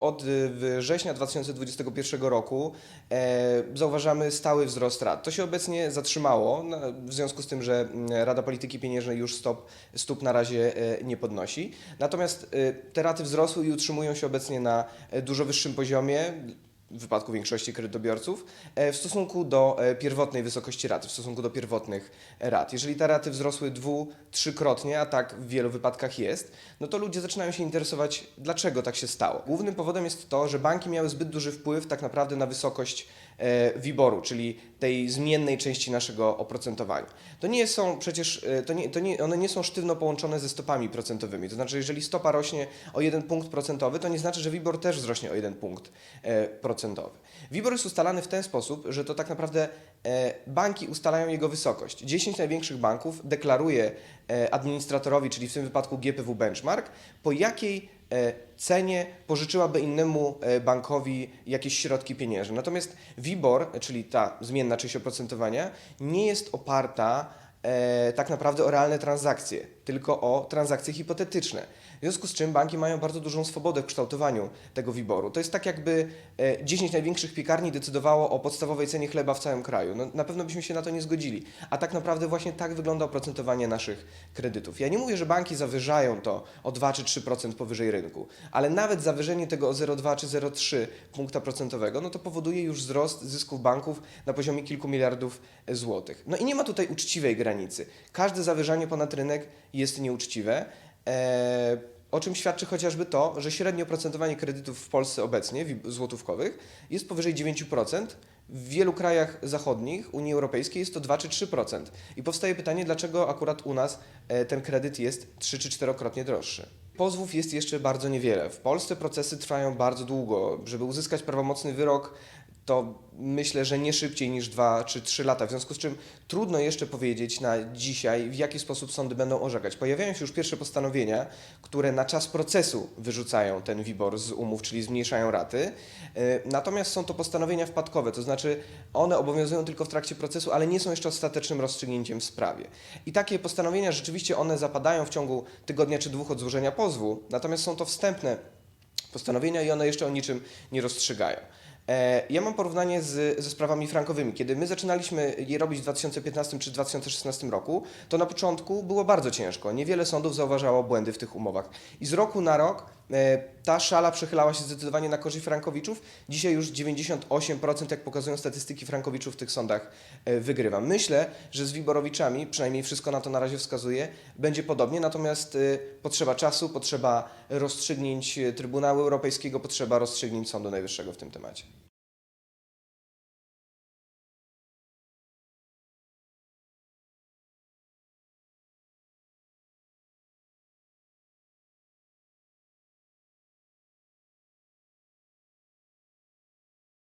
Od y, września 2021 roku e, zauważamy stały wzrost rat. To się obecnie zatrzymało no, w związku z tym, że mm, Rada Polityki Pieniężnej już stop, stóp na razie e, nie podnosi. Natomiast e, te raty wzrosły i utrzymują się obecnie na e, dużo wyższym poziomie w wypadku większości kredytobiorców e, w stosunku do e, pierwotnej wysokości raty, w stosunku do pierwotnych rat. Jeżeli te raty wzrosły dwu, trzykrotnie, a tak w wielu wypadkach jest, no to ludzie zaczynają się interesować, dlaczego tak się stało. Głównym powodem jest to, że banki miały zbyt duży wpływ tak naprawdę na wysokość e, WIBOR-u, czyli tej zmiennej części naszego oprocentowania. To nie są przecież, e, to nie, to nie, one nie są sztywno połączone ze stopami procentowymi. To znaczy, jeżeli stopa rośnie o jeden punkt procentowy, to nie znaczy, że WIBOR też wzrośnie o jeden punkt e, procentowy. WIBOR jest ustalany w ten sposób, że to tak naprawdę e, banki ustalają jego wysokość. 10 największych banków deklaruje e, administratorowi, czyli w tym wypadku GPW Benchmark, po jakiej cenie pożyczyłaby innemu e, bankowi jakieś środki pieniężne. Natomiast WIBOR, czyli ta zmienna część oprocentowania, nie jest oparta e, tak naprawdę o realne transakcje, tylko o transakcje hipotetyczne. W związku z czym banki mają bardzo dużą swobodę w kształtowaniu tego WIBOR-u. To jest tak, jakby e, 10 największych piekarni decydowało o podstawowej cenie chleba w całym kraju. No, na pewno byśmy się na to nie zgodzili. A tak naprawdę właśnie tak wygląda oprocentowanie naszych kredytów. Ja nie mówię, że banki zawyżają to o 2 czy 3% powyżej rynku, ale nawet zawyżenie tego o 0,2 czy 0,3 punkta procentowego, no to powoduje już wzrost zysków banków na poziomie kilku miliardów złotych. No i nie ma tutaj uczciwej granicy. Każde zawyżanie ponad rynek jest nieuczciwe. Eee, o czym świadczy chociażby to, że średnie oprocentowanie kredytów w Polsce obecnie, złotówkowych, jest powyżej 9%. W wielu krajach zachodnich Unii Europejskiej jest to 2 czy 3%. I powstaje pytanie, dlaczego akurat u nas e, ten kredyt jest 3 czy 4-krotnie droższy. Pozwów jest jeszcze bardzo niewiele. W Polsce procesy trwają bardzo długo. Żeby uzyskać prawomocny wyrok, to myślę, że nie szybciej niż 2 czy 3 lata. W związku z czym trudno jeszcze powiedzieć na dzisiaj, w jaki sposób sądy będą orzekać. Pojawiają się już pierwsze postanowienia, które na czas procesu wyrzucają ten WIBOR z umów, czyli zmniejszają raty. E, Natomiast są to postanowienia wpadkowe, to znaczy one obowiązują tylko w trakcie procesu, ale nie są jeszcze ostatecznym rozstrzygnięciem w sprawie. I takie postanowienia rzeczywiście one zapadają w ciągu tygodnia czy dwóch od złożenia pozwu, natomiast są to wstępne postanowienia i one jeszcze o niczym nie rozstrzygają. E, Ja mam porównanie z, ze sprawami frankowymi. Kiedy my zaczynaliśmy je robić w 2015 czy 2016 roku, to na początku było bardzo ciężko. Niewiele sądów zauważało błędy w tych umowach. I z roku na rok e, ta szala przechylała się zdecydowanie na korzyść frankowiczów. Dzisiaj już 98%, jak pokazują statystyki frankowiczów w tych sądach, e, wygrywa. Myślę, że z Wiborowiczami, przynajmniej wszystko na to na razie wskazuje, będzie podobnie, natomiast potrzeba czasu, potrzeba rozstrzygnięć Trybunału Europejskiego, potrzeba rozstrzygnięć Sądu Najwyższego w tym temacie.